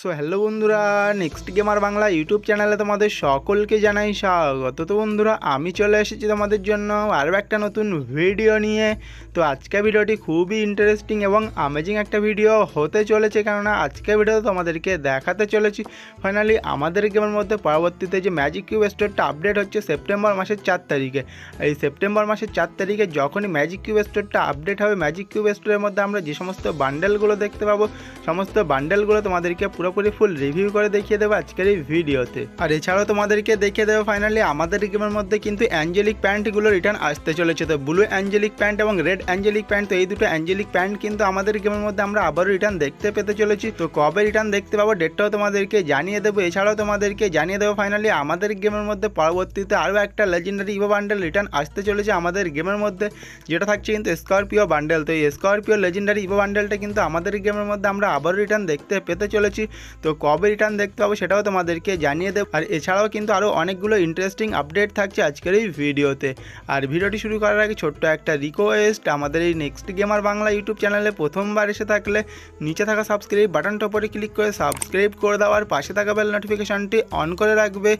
So hello বন্ধুরা next gamer Bangla YouTube চ্যানেলে তোমাদের সকলকে জানাই স্বাগত। তো বন্ধুরা, আমি চলে এসেছি তোমাদের জন্য আরও একটা নতুন ভিডিও নিয়ে। তো আজকে ভিডিওটি খুবই ইন্টারেস্টিং এবং আমেজিং একটা ভিডিও হতে চলেছে কেননা আজকে ভিডিও তোমাদেরকে দেখাতে চলেছি। ফাইনালি আমাদের গেমের মধ্যে পরবর্তীতে যে ম্যাজিক কিউব স্টোরটা আপডেট হচ্ছে সেপ্টেম্বর মাসের চার তারিখে। এই সেপ্টেম্বর মাসের চার তারিখে যখনই ম্যাজিক কিউব স্টোরটা আপডেট হবে ম্যাজিক কিউব স্টোরের মধ্যে আমরা যে সমস্ত বান্ডেলগুলো দেখতে পাবো, সমস্ত বান্ডেলগুলো তোমাদেরকে পুরোপুরি ফুল রিভিউ করে দেখিয়ে দেবো আজকের এই ভিডিওতে। আর এছাড়াও তোমাদেরকে দেখিয়ে দেবো ফাইনালি আমাদের গেমের মধ্যে কিন্তু অ্যাঞ্জেলিক প্যান্টগুলো রিটার্ন আসতে চলেছে। তো ব্লু অ্যাঞ্জেলিক প্যান্ট এবং রেড অ্যাঞ্জেলিক প্যান্ট তো এই দুটো অ্যাঞ্জেলিক প্যান্ট কিন্তু আমাদের গেমের মধ্যে আমরা আবারও রিটার্ন দেখতে পেতে চলেছি। তো কবে রিটার্ন দেখতে পাবো ডেটটাও তোমাদেরকে জানিয়ে দেবো। এছাড়াও তোমাদেরকে জানিয়ে দেবো ফাইনালি আমাদের গেমের মধ্যে পরবর্তীতে আরও একটা লেজেন্ডারি ইভো বান্ডেল রিটার্ন আসতে চলেছে আমাদের গেমের মধ্যে, যেটা থাকছে কিন্তু স্করপিও বান্ডেল তো এই স্করপিও লেজেন্ডারি ইভো বান্ডেলটা কিন্তু আমাদের গেমের মধ্যে আমরা আবারও রিটার্ন দেখতে পেতে চলেছি। তো কবে রিটার্ন দেখতে পাবো সেটাও তোমাদেরকে জানিয়ে দেবো। আর এছাড়াও কিন্তু আরও অনেকগুলো ইন্টারেস্টিং আপডেট থাকছে আজকের এই ভিডিওতে। আর ভিডিওটি শুরু করার আগে ছোট্ট একটা রিকোয়েস্ট আমাদের এই নেক্সট গেমার বাংলা ইউটিউব চ্যানেলে প্রথমবার এসে থাকলে নিচে থাকা সাবস্ক্রাইব বাটনটা উপরে ক্লিক করে সাবস্ক্রাইব করে দেওয়ার পাশে থাকা বেল নোটিফিকেশনটি অন করে রাখবে,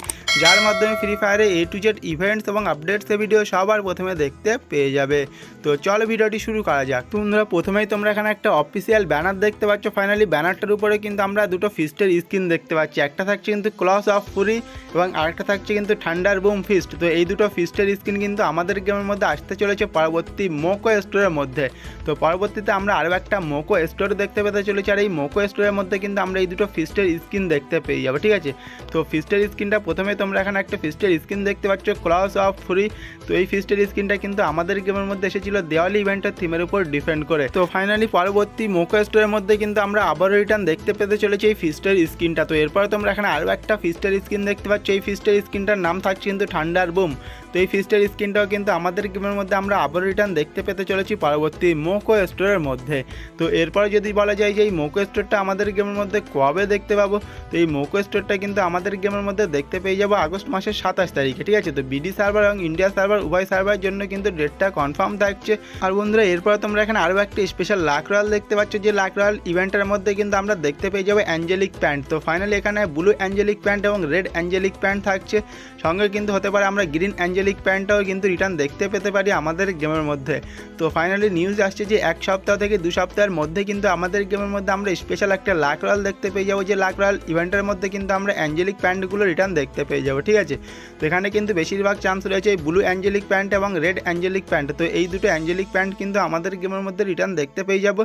যার মাধ্যমে ফ্রি ফায়ারে এ টু জেড ইভেন্টস এবং আপডেটসের ভিডিও সবার প্রথমে দেখতে পেয়ে যাবে। তো চলো ভিডিওটি শুরু করা যাক। তোমরা প্রথমেই তোমরা এখানে একটা অফিসিয়াল ব্যানার দেখতে পাচ্ছ। ফাইনালি ব্যানারটার উপরে কিন্তু আমরা দুটো ফিস্টের স্ক্রিন দেখতে পাচ্ছি। একটা থাকছে কিন্তু ক্লস অফ ফুরি এবং আরেকটা থাকছে কিন্তু ঠান্ডার বুম ফিস্ট তো এই দুটো ফিস্টের স্ক্রিন কিন্তু আমাদের গেমের মধ্যে আসতে চলেছে পরবর্তী মোকো স্টোরের মধ্যে। তো পরবর্তীতে আমরা আরও একটা মোকো স্টোর দেখতে পেতে চলেছি আর এই মোকো স্টোরের মধ্যে কিন্তু আমরা এই দুটো ফিস্টের স্ক্রিন দেখতে পেয়ে যাব, ঠিক আছে? তো ফিস্টের স্ক্রিনটা প্রথমে তোমরা এখানে একটা ফিস্টের স্ক্রিন দেখতে পাচ্ছ ক্লস অফ ফ্রি তো এই ফিস্টের স্ক্রিনটা কিন্তু আমাদের গেমের মধ্যে এসেছিল দেওয়ালি ইভেন্টের থিমের উপর ডিপেন্ড করে। তো ফাইনালি পরবর্তী মোকো স্টোরের মধ্যে কিন্তু আমরা আবারও রিটার্ন দেখতে পেতে চলেছি। এই ফিস্টের স্ক্রিনটা তো এরপরে তোমরা এখানে আরও একটা ফিস্টের স্ক্রিন দেখতে পাচ্ছ। এই ফিস্টের স্ক্রিনটার নাম থাকছে কিন্তু ঠান্ডার বুম। তো এই ফিস্টের স্ক্রিনটাও কিন্তু আমাদের গেমের মধ্যে আমরা আবার রিটার্ন দেখতে পেতে চলেছি পরবর্তী মোকো স্টোরের মধ্যে। তো এরপরে যদি বলা যায় যে এই মোকো স্টোরটা আমাদের গেমের মধ্যে কবে দেখতে পাবো? তো এই মোকো স্টোরটা কিন্তু আমাদের গেমের মধ্যে দেখতে পেয়ে যাব আগস্ট মাসের সাতাশ তারিখে, ঠিক আছে? তো বিডি সার্ভার এবং ইন্ডিয়া সার্ভার উভয় সার্ভারের জন্য কিন্তু ডেটটা কনফার্ম থাকছে। আর বন্ধুরা, এরপরে তোমরা এখানে আরও একটা স্পেশাল লাক রয়াল দেখতে পাচ্ছ, যে লাক রয়াল ইভেন্টের মধ্যে কিন্তু আমরা দেখতে পেয়ে যাব অ্যাঞ্জেলিক প্যান্ট তো ফাইনালি এখানে ব্লু অ্যাঞ্জেলিক প্যান্ট এবং রেড অ্যাঞ্জেলিক প্যান্ট থাকছে। সঙ্গে কিন্তু হতে পারে আমরা গ্রিন অ্যাঞ্জেলিক প্যান্টটাও কিন্তু রিটার্ন দেখতে পেতে পারি আমাদের গেমের মধ্যে। তো ফাইনালি নিউজ আসছে যে এক সপ্তাহ থেকে দু সপ্তাহের মধ্যে কিন্তু আমাদের গেমের মধ্যে আমরা স্পেশাল একটা লাক রয়্যাল দেখতে পেয়ে যাব। যে লাক রয়্যাল ইভেন্টের মধ্যে কিন্তু আমরা অ্যাঞ্জেলিক প্যান্টগুলো রিটার্ন দেখতে পেয়ে যাব, ঠিক আছে? তো এখানে কিন্তু বেশিরভাগ চান্স রয়েছে এই ব্লু অ্যাঞ্জেলিক প্যান্ট এবং রেড অ্যাঞ্জেলিক প্যান্ট তো এই দুটো অ্যাঞ্জেলিক প্যান্ট কিন্তু আমাদের গেমের মধ্যে রিটার্ন দেখতে পেয়ে যাব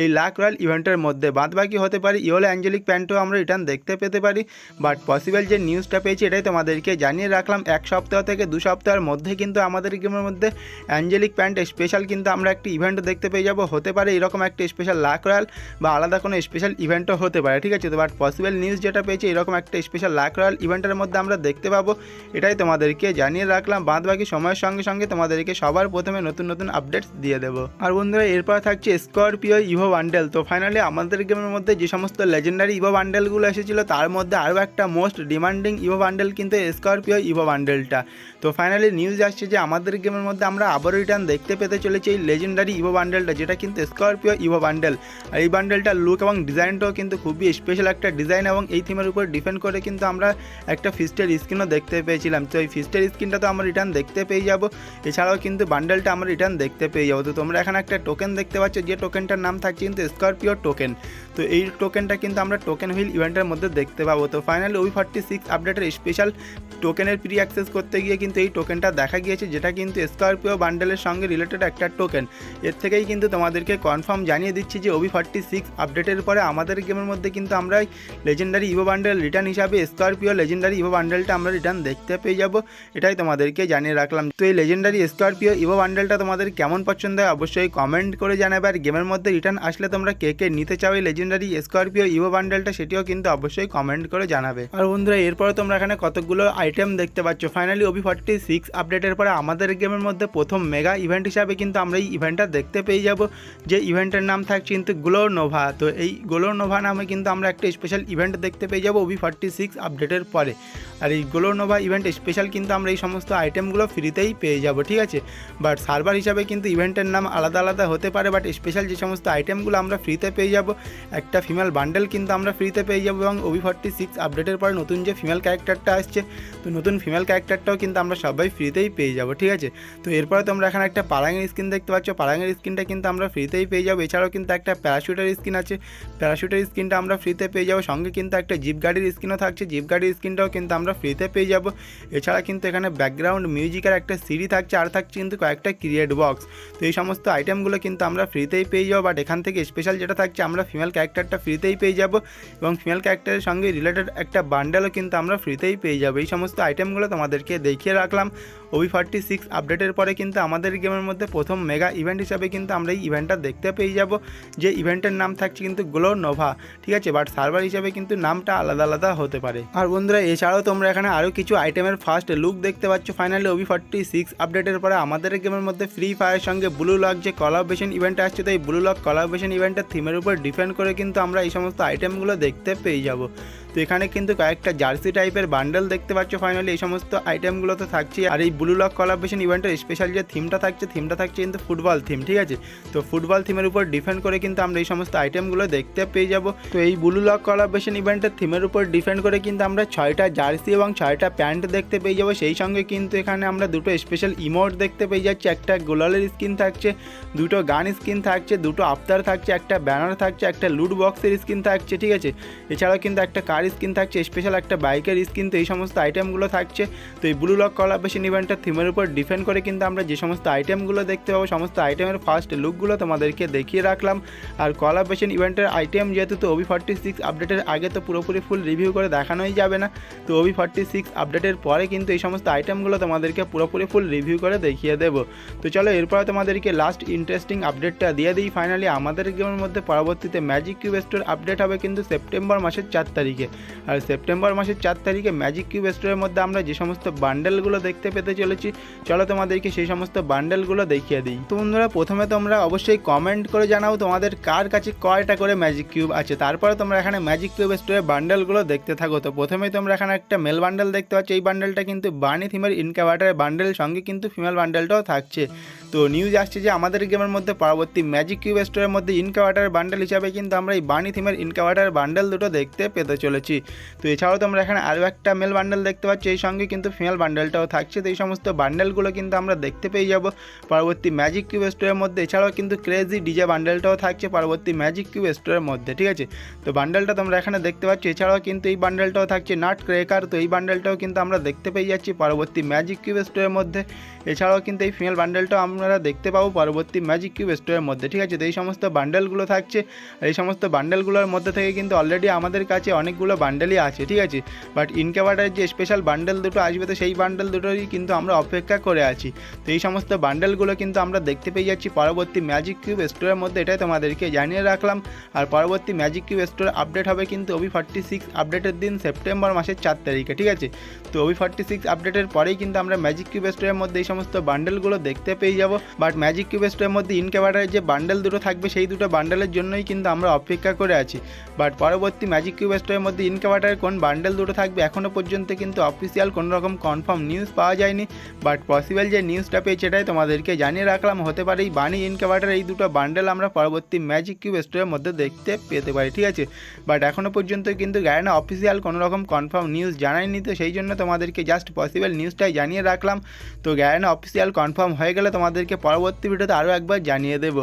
এই লাক রয়্যাল ইভেন্টের মধ্যে। বাদ বাকি হতে পারে ইয়েলো অ্যাঞ্জেলিক প্যান্টও আমরা রিটার্ন দেখতে পেতে পারি। বাট পসিবল যে নিউজটা পেয়েছি এটাই তোমাদেরকে জানিয়ে রাখলাম। এক সপ্তাহ থেকে দু সপ্তাহের মধ্যে কিন্তু আমাদের গেমের মধ্যে অ্যাঞ্জেলিক প্যান্ট, স্পেশাল কিন্তু আমরা একটি ইভেন্ট দেখতে পেয়ে যাব। হতে পারে এরকম একটা স্পেশাল লাক রয়্যাল বা আলাদা কোনো স্পেশাল ইভেন্টও হতে পারে, ঠিক আছে? তো বাট পসিবল নিউজ যেটা পেয়েছি, এরকম একটা স্পেশাল লাক রয়্যাল ইভেন্টের মধ্যে আমরা দেখতে পাবো। এটাই তোমাদেরকে জানিয়ে রাখলাম। বাদ বাকি সময়ের সঙ্গে সঙ্গে তোমাদেরকে সবার প্রথমে নতুন নতুন আপডেটস দিয়ে দেবো। আর বন্ধুরা, এরপর থাকছে স্করপিও ইভো বান্ডেল তো ফাইনালি আমাদের গেমের মধ্যে যে সমস্ত লেজেন্ডারি ইভো বান্ডেলগুলো এসেছিল, তার মধ্যে আরও একটা মোস্ট ডিমান্ডিং ইভো বান্ডেল কিন্তু স্করপিও ইভো বান্ডেলটা তো ফাইনালি নিউজ আসছে যে আমাদের গেমের মধ্যে আমরা আবার রিটার্ন দেখতে পেতে চলেছি এই লেজেন্ডারি ইভো বান্ডেলটা যেটা কিন্তু স্করপিও ইভো বান্ডেল আর এই বান্ডেলটার লুক এবং ডিজাইনটাও কিন্তু খুবই স্পেশাল একটা ডিজাইন এবং এই থিমের উপর ডিপেন্ড করে কিন্তু আমরা একটা ফিস্টের স্ক্রিনও দেখতে পেয়েছিলাম। তো এই ফিস্টের স্ক্রিনটা তো আমরা রিটার্ন দেখতে পেয়ে যাব। এছাড়াও কিন্তু বান্ডেলটা আমরা রিটার্ন দেখতে পেয়ে যাব। তো তোমরা এখানে একটা টোকেন দেখতে পাচ্ছ, যে টোকেনটার নাম থাকছে কিন্তু স্করপিও টোকেন তো এই টোকেনটা কিন্তু আমরা টোকেন হুইল ইভেন্টের মধ্যে দেখতে পাবো। তো ফাইনালি ওই ফর্টি সিক্স আপডেটের স্পেশাল টোকেনের প্রি অ্যাক্সেস করতে গিয়ে কিন্তু এই টোকেনটা দেখা গিয়েছে, যেটা কিন্তু স্করপিও বান্ডেলের সঙ্গে রিলেটেড একটা টোকেন এর থেকেই কিন্তু তোমাদেরকে কনফার্ম জানিয়ে দিচ্ছি যে ওবি ফর্টি সিক্স আপডেটের পরে আমাদের গেমের মধ্যে কিন্তু আমরা লেজেন্ডারি ইভো বান্ডেল রিটার্ন হিসাবে স্করপিও লেজেন্ডারি ইভো বান্ডেলটা আমরা রিটার্ন দেখতে পেয়ে যাব, এটাই তোমাদেরকে জানিয়ে রাখলাম। তো এই লেজেন্ডারি স্করপিও ইভো বান্ডেলটা তোমাদের কেমন পছন্দ হয় অবশ্যই কমেন্ট করে জানাবে, আর গেমের মধ্যে রিটার্ন আসলে তোমরা কে কে নিতে চাও এই লেজেন্ডারি স্করপিও ইভো বান্ডেলটা সেটিও কিন্তু অবশ্যই কমেন্ট করে জানাবে। আর বন্ধুরা, এরপরে তোমরা এখানে কতগুলো আইটেম দেখতে পাচ্ছ? ফাইনালি ওবি ফর্টি সিক্স আপডেটের পরে আমাদের গেমের মধ্যে প্রথম মেগা ইভেন্ট হিসাবে কিন্তু আমরা এই ইভেন্টটা দেখতে পেয়ে যাব। যে ইভেন্টের নাম থাকছে কিন্তু গ্লোনোভা তো এই গ্লোনোভা নামে কিন্তু আমরা একটা স্পেশাল ইভেন্ট দেখতে পেয়ে যাব ওবি ফর্টি সিক্স আপডেটের পরে। আর এই গ্লো নোভা ইভেন্ট স্পেশাল কিন্তু আমরা এই সমস্ত আইটেমগুলো ফ্রিতেই পেয়ে যাব, ঠিক আছে? বাট সার্ভার হিসাবে কিন্তু ইভেন্টের নাম আলাদা আলাদা হতে পারে বাট স্পেশাল যে সমস্ত আইটেমগুলো আমরা ফ্রিতে পেয়ে যাব, একটা ফিমেল বান্ডেল কিন্তু আমরা ফ্রিতে পেয়ে যাব এবং ওবি ফর্টি সিক্স আপডেটের পরে নতুন যে ফিমেল ক্যারেক্টারটা আসছে, তো নতুন ফিমেল ক্যারেক্টারটাও কিন্তু আমরা সবাই ফ্রিতেই পেয়ে যাব, ঠিক আছে? তো এরপরে তোমরা এখানে একটা পারাঙের স্কিন দেখতে পাচ্ছ পারাঙের স্কিনটা কিন্তু আমরা ফ্রিতেই পেয়ে যাব, এছাড়াও কিন্তু একটা প্যারাশুটের স্কিন আছে প্যারাশুটের স্কিনটা আমরা ফ্রিতে পেয়ে যাব, সঙ্গে কিন্তু একটা জিপ গাড়ির স্কিনও থাকছে জিপ গাড়ির স্কিনটাও কিন্তু আমরা ফ্রিতে পেয়ে যাব। এছাড়া কিন্তু এখানে ব্যাকগ্রাউন্ড মিউজিকের একটা সিডি থাকছে, আর থাকছে কিন্তু কয়েকটা ক্রিয়েট বক্স তো এই সমস্ত আইটেমগুলো কিন্তু আমরা ফ্রিতেই পেয়ে যাব বাট এখান থেকে স্পেশাল যেটা থাকছে, আমরা ফিমেল ক্যারেক্টারটা ফ্রিতেই পেয়ে যাব, এবং ফিমেল ক্যারেক্টারের সঙ্গে রিলেটেড একটা বান্ডেলও কিন্তু আমরা ফ্রিতেই পেয়ে যাব। এই সমস্ত আইটেমগুলো তোমাদেরকে দেখিয়ে রাখলাম। ওবি ফর্টি সিক্স আপডেটের পরে কিন্তু আমাদের গেমের মধ্যে প্রথম মেগা ইভেন্ট হিসাবে কিন্তু আমরা এই ইভেন্টটা দেখতে পেয়ে যাব। যে ইভেন্টের নাম থাকছে কিন্তু গ্লো নোভা, ঠিক আছে? বাট সার্ভার হিসাবে কিন্তু নামটা আলাদা আলাদা হতে পারে। আর বন্ধুরা, এছাড়াও তোমরা এখানে আরও কিছু আইটেমের ফার্স্ট লুক দেখতে পাচ্ছ। ফাইনালি ওবি ফর্টি সিক্স আপডেটের পরে আমাদের গেমের মধ্যে ফ্রি ফায়ারের সঙ্গে ব্লু লক যে কলাবেশন ইভেন্ট আসছে, তো এই ব্লু লক কলাবেশন ইভেন্টের থিমের উপর ডিপেন্ড করে কিন্তু আমরা এই সমস্ত আইটেমগুলো দেখতে পেয়ে যাব। তো এখানে কিন্তু কয়েকটা জার্সি টাইপের বান্ডেল দেখতে পাচ্ছ ফাইনালি এই সমস্ত আইটেমগুলো তো থাকছে। আর এই ব্লু লক কলাবেশন ইভেন্টের স্পেশাল যে থিমটা থাকছে থিমটা থাকছে কিন্তু ফুটবল থিম ঠিক আছে? তো ফুটবল থিমের উপর ডিপেন্ড করে কিন্তু আমরা এই সমস্ত আইটেমগুলো দেখতে পেয়ে যাব। তো এই ব্লু লক কলাবেশন ইভেন্টের থিমের উপর ডিপেন্ড করে কিন্তু আমরা ছয়টা জার্সি এবং ছয়টা প্যান্ট দেখতে পেয়ে যাব। সেই সঙ্গে কিন্তু এখানে আমরা দুটো স্পেশাল ইমোট দেখতে পেয়ে যাচ্ছি, একটা গোলালের স্কিন থাকছে, দুটো গান স্কিন থাকছে, দুটো আফতার থাকছে, একটা ব্যানার থাকছে, একটা লুট বক্সের স্কিন থাকছে, ঠিক আছে? এছাড়াও কিন্তু একটা কার স্কিন থাকছে স্পেশাল একটা বাইকের স্কিন তো এই সমস্ত আইটেমগুলো থাকছে। তো এই ব্লু লক কলাবেশন ইভেন্টের থিমের উপর ডিপেন্ড করে কিন্তু আমরা যে সমস্ত আইটেমগুলো দেখতে পাবো, সমস্ত আইটেমের ফার্স্ট লুকগুলো তোমাদেরকে দেখিয়ে রাখলাম। আর কলাবেশন ইভেন্টের আইটেম যেহেতু তো ওবি ফর্টি সিক্স আপডেটের আগে তো পুরোপুরি ফুল রিভিউ করে দেখানোই যাবে না। তো ওবি ফর্টি সিক্স আপডেটের পরে কিন্তু এই সমস্ত আইটেমগুলো তোমাদেরকে পুরোপুরি ফুল রিভিউ করে দেখিয়ে দেবো। তো চলো এরপরে তোমাদেরকে লাস্ট ইন্টারেস্টিং আপডেটটা দিয়ে দিই। ফাইনালি আমাদের গেমের মধ্যে পরবর্তীতে ম্যাজিক কিউব স্টোর আপডেট হবে কিন্তু সেপ্টেম্বর মাসের চার তারিখে। আর সেপ্টেম্বর মাসের চার তারিখে ম্যাজিক কিউব স্টোরের মধ্যে আমরা যে সমস্ত বান্ডেলগুলো দেখতে পেতে চলেছি, চলো তোমাদেরকে সেই সমস্ত বান্ডেলগুলো দেখিয়ে দিই। তো বন্ধুরা, প্রথমে তোমরা অবশ্যই কমেন্ট করে জানাও তোমাদের কার কাছে কয়টা করে ম্যাজিক কিউব আছে। তারপরে তোমরা এখানে ম্যাজিক কিউব স্টোরের বান্ডেলগুলো দেখতে থাকো। তো প্রথমেই তোমরা এখানে একটা মেল বান্ডেল দেখতে পাচ্ছ। এই বান্ডেলটা কিন্তু বানি থিমের ইনকাভার্টারের বান্ডেল সঙ্গে কিন্তু ফিমেল বান্ডেলটাও থাকছে। তো নিউজ আসছে যে আমাদের গেমের মধ্যে পরবর্তী ম্যাজিক কিউব স্টোরের মধ্যে ইনকাভার্টার বান্ডেল হিসাবে কিন্তু আমরা এই বানি থিমের ইনকাভার্টার বান্ডেল দুটো দেখতে পেতে চলেছি। তো এছাড়াও তোমরা এখানে আরও একটা মেল বান্ডেল দেখতে পাচ্ছ, এই সঙ্গে কিন্তু ফিমেল বান্ডেলটাও থাকছে। তো এই সমস্ত বান্ডেলগুলো কিন্তু আমরা দেখতে পেয়ে যাব পরবর্তী ম্যাজিক কিউব স্টোরের মধ্যে। এছাড়াও কিন্তু ক্রেজি ডিজে বান্ডেলটাও থাকছে পরবর্তী ম্যাজিক কিউব স্টোরের মধ্যে, ঠিক আছে? তো বান্ডেলটা তোমরা এখানে দেখতে পাচ্ছ, এছাড়াও কিন্তু এই বান্ডেলটাও থাকছে নাট ক্রেকার তো এই বান্ডেলটাও কিন্তু আমরা দেখতে পেয়ে যাচ্ছি পরবর্তী ম্যাজিক কিউব স্টোরের মধ্যে। এছাড়াও কিন্তু এই ফিমেল বান্ডেলটাও আমরা দেখতে পাবো পরবর্তী ম্যাজিক কিউব স্টোরের মধ্যে, ঠিক আছে? তো এই সমস্ত বান্ডেলগুলো থাকছে। এই সমস্ত বান্ডেলগুলোর মধ্যে থেকে কিন্তু অলরেডি আমাদের কাছে অনেকগুলো বান্ডেলই আছে, ঠিক আছে? বাট ইনকাভার্টার যে স্পেশাল বান্ডেল দুটো আসবে, তো সেই বান্ডেল দুটোরই কিন্তু আমরা অপেক্ষা করে আছি। তো এই সমস্ত বান্ডেলগুলো কিন্তু আমরা দেখতে পেয়ে যাচ্ছি পরবর্তী ম্যাজিক কিউব স্টোরের মধ্যে, এটাই তোমাদেরকে জানিয়ে রাখলাম। আর পরবর্তী ম্যাজিক কিউব স্টোর আপডেট হবে কিন্তু ওবি ফর্টি সিক্স আপডেটের দিন সেপ্টেম্বর মাসের চার তারিখে, ঠিক আছে? তো ওবি ফর্টি সিক্স আপডেটের পরেই কিন্তু আমরা ম্যাজিক কিউব স্টোরের মধ্যে এই সমস্ত বান্ডেলগুলো দেখতে পেয়ে যাব। বাট ম্যাজিক কিউব স্টোরের মধ্যে ইনকাভার্টারের যে বান্ডেল দুটো থাকবে, সেই দুটো বান্ডেলের জন্যই কিন্তু আমরা অপেক্ষা করে আছি। বাট পরবর্তী ম্যাজিক কিউব স্টোরের মধ্যে ইনকাভার্টারের কোন বান্ডেল দুটো থাকবে এখনও পর্যন্ত কিন্তু অফিসিয়াল কোনো রকম কনফার্ম নিউজ পাওয়া যায়নি। বাট পসিবল যে নিউজটা পেয়েছে এটাই তোমাদেরকে জানিয়ে রাখলাম। হতে পারে এই বানি ইনকাভার্টার এই দুটো বান্ডেল আমরা পরবর্তী ম্যাজিক কিউব স্টোরের মধ্যে দেখতে পেতে পারি, ঠিক আছে? বাট এখনও পর্যন্ত কিন্তু গায়না অফিসিয়াল কোনো রকম কনফার্ম নিউজ জানায়নি, তো সেই জন্য তোমাদেরকে জাস্ট পসিবল নিউজটাই জানিয়ে রাখলাম। তো গায়না অফিসিয়াল কনফার্ম হয়ে গেলে তোমাদেরকে পরবর্তী ভিডিওতে আরও একবার জানিয়ে দেবো।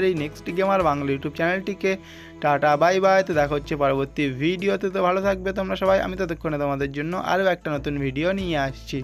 আমাদের এই নেক্সট গেমার বাংলা ইউটিউব চ্যানেলটিকে, টাটা বাই বাই তো দেখা হচ্ছে পরবর্তী ভিডিওতে। তো ভালো থাকবে তোমরা সবাই, আমি ততক্ষণে তোমাদের জন্য আরও একটা নতুন ভিডিও নিয়ে আসছি।